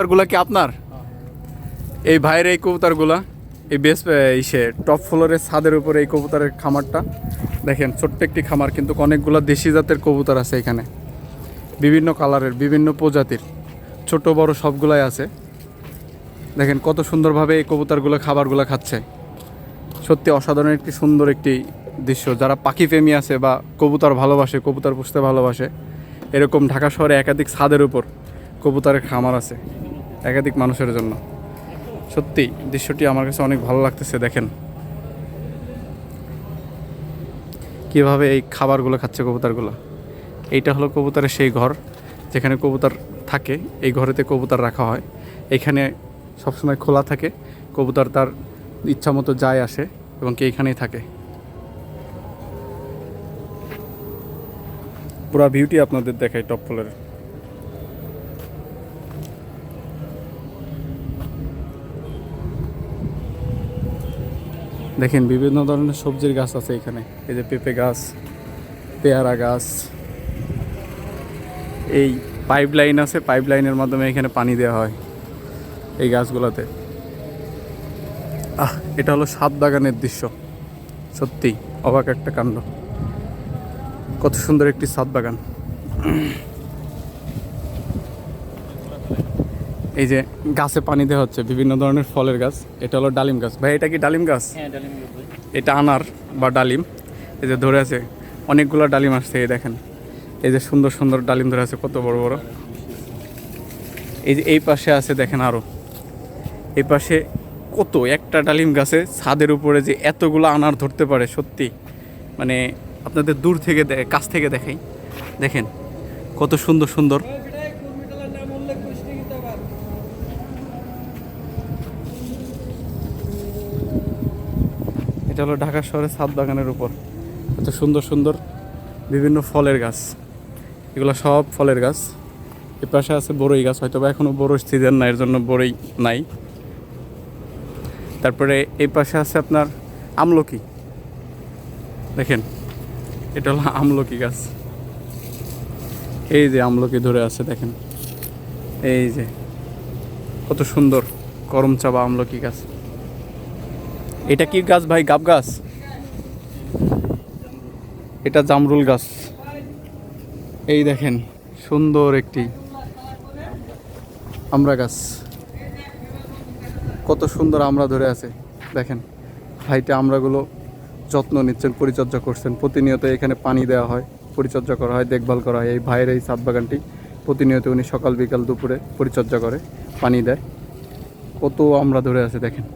কবুতরগুলা কি আপনার? এই ভাইয়ের এই কবুতরগুলা, এই বেস ইসে টপ ফ্লোরের ছাদের উপরে এই কবুতরের খামারটা। দেখেন, ছোট্ট একটি খামার, কিন্তু অনেকগুলো দেশি জাতের কবুতর আছে এখানে। বিভিন্ন কালারের, বিভিন্ন প্রজাতির। ছোট, বড় সবগুলাই আছে। দেখেন, কত সুন্দরভাবে এই কবুতরগুলো, খাবারগুলো খাচ্ছে। সত্যি অসাধারণ একটি, সুন্দর একটি দৃশ্য। যারা পাখি প্রেমী আছে বা কবুতর ভালোবাসে, কবুতর পুষতে ভালোবাসে, এরকম ঢাকা শহরে একাধিক ছাদের উপর কবুতরের খামার আছে। একাধিক মানুষের জন্য। সত্যি, দৃশ্যটি আমার কাছে অনেক ভালো লাগতেছে, দেখেন। কীভাবে এই খাবারগুলো খাচ্ছে কবুতারগুলো। এইটা হলো কবুতারের সেই ঘর, যেখানে কবুতার থাকে। এই ঘরেতে কবুতার রাখা হয়। এখানে সবসময় খোলা থাকে। কবুতার তার ইচ্ছা মতো যায়, আসে এবং কি এইখানেই থাকে। পুরা বিউটি আপনাদের দেখায় টপ ফ্লোরের দেখেন বিভিন্ন ধরনের সবজির গাছ আছে এখানে। এই যে পেঁপে গাছ, পেয়ারা গাছ, এই পাইপ লাইন আছে পাইপ লাইনের মাধ্যমে এখানে পানি দেওয়া হয় এই গাছগুলোতে। আহ, এটা হলো সাত বাগানের দৃশ্য। সত্যি অবাক একটা কাণ্ড। কত সুন্দর একটি সাত বাগান। এই যে গাছে পানি দেওয়া হচ্ছে বিভিন্ন ধরনের ফলের গাছ। এটা হলো ডালিম গাছ। ভাই এটা কি ডালিম গাছ? এটা আনার বা ডালিম। এই যে ধরে আছে অনেকগুলো ডালিম আসছে এই দেখেন। এই যে সুন্দর সুন্দর ডালিম ধরে আছে কত বড় বড়। এই যে এই পাশে আছে দেখেন আরও এই পাশে কত একটা ডালিম গাছে ছাদের উপরে যে এতগুলো আনার ধরতে পারে সত্যি। মানে আপনাদের দূর থেকে কাছ থেকে দেখাই। দেখেন কত সুন্দর সুন্দর। এটা হলো ঢাকা শহরের সাত বাগানের উপর। এত সুন্দর সুন্দর বিভিন্ন ফলের গাছ। এগুলো সব ফলের গাছ। এ পাশে আছে বড়ই গাছ হয়তো বা এখনও বড় সিজন না, এর জন্য বড়ই নাই। তারপরে এই পাশে আছে আপনার আমলকি। দেখেন, এটা হলো আমলকি গাছ। এই যে আমলকি ধরে আছে, দেখেন। এই যে, কত সুন্দর করম চাবা আমলকি গাছ। এটা কি গাছ ভাই? গাব গাছ? এটা জামরুল গাছ। এই দেখেন, সুন্দর একটি আমরা গাছ। কত সুন্দর আমরা ধরে আছে। দেখেন ভাইটা আমরাগুলো যত্ন নিচ্ছেন, পরিচর্যা করছেন। প্রতিনিয়ত এখানে পানি দেওয়া হয়, পরিচর্যা করা হয়, দেখভাল করা হয়। এই ভাইয়ের এই সাত বাগানটি প্রতিনিয়ত উনি সকাল বিকাল দুপুরে পরিচর্যা করে, পানি দেয়। কত আমরা ধরে আছে, দেখেন।